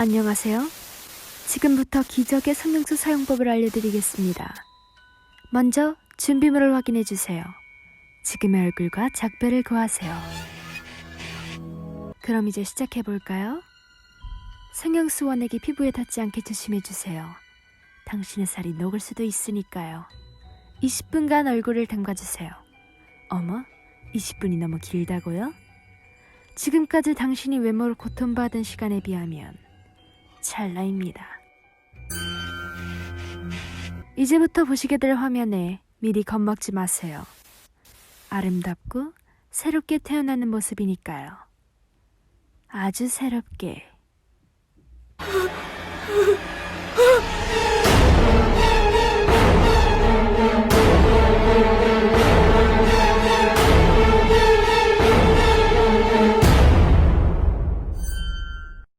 안녕하세요. 지금부터 기적의 성형수 사용법을 알려드리겠습니다. 먼저 준비물을 확인해 주세요. 지금의 얼굴과 작별을 구하세요. 그럼 이제 시작해 볼까요? 성형수 원액이 피부에 닿지 않게 조심해 주세요. 당신의 살이 녹을 수도 있으니까요. 20분간 얼굴을 담가 주세요. 어머, 20분이 너무 길다고요? 지금까지 당신이 외모를 고통받은 시간에 비하면 찰나입니다. 이제부터 보시게 될 화면에 미리 겁먹지 마세요. 아름답고 새롭게 태어나는 모습이니까요. 아주 새롭게.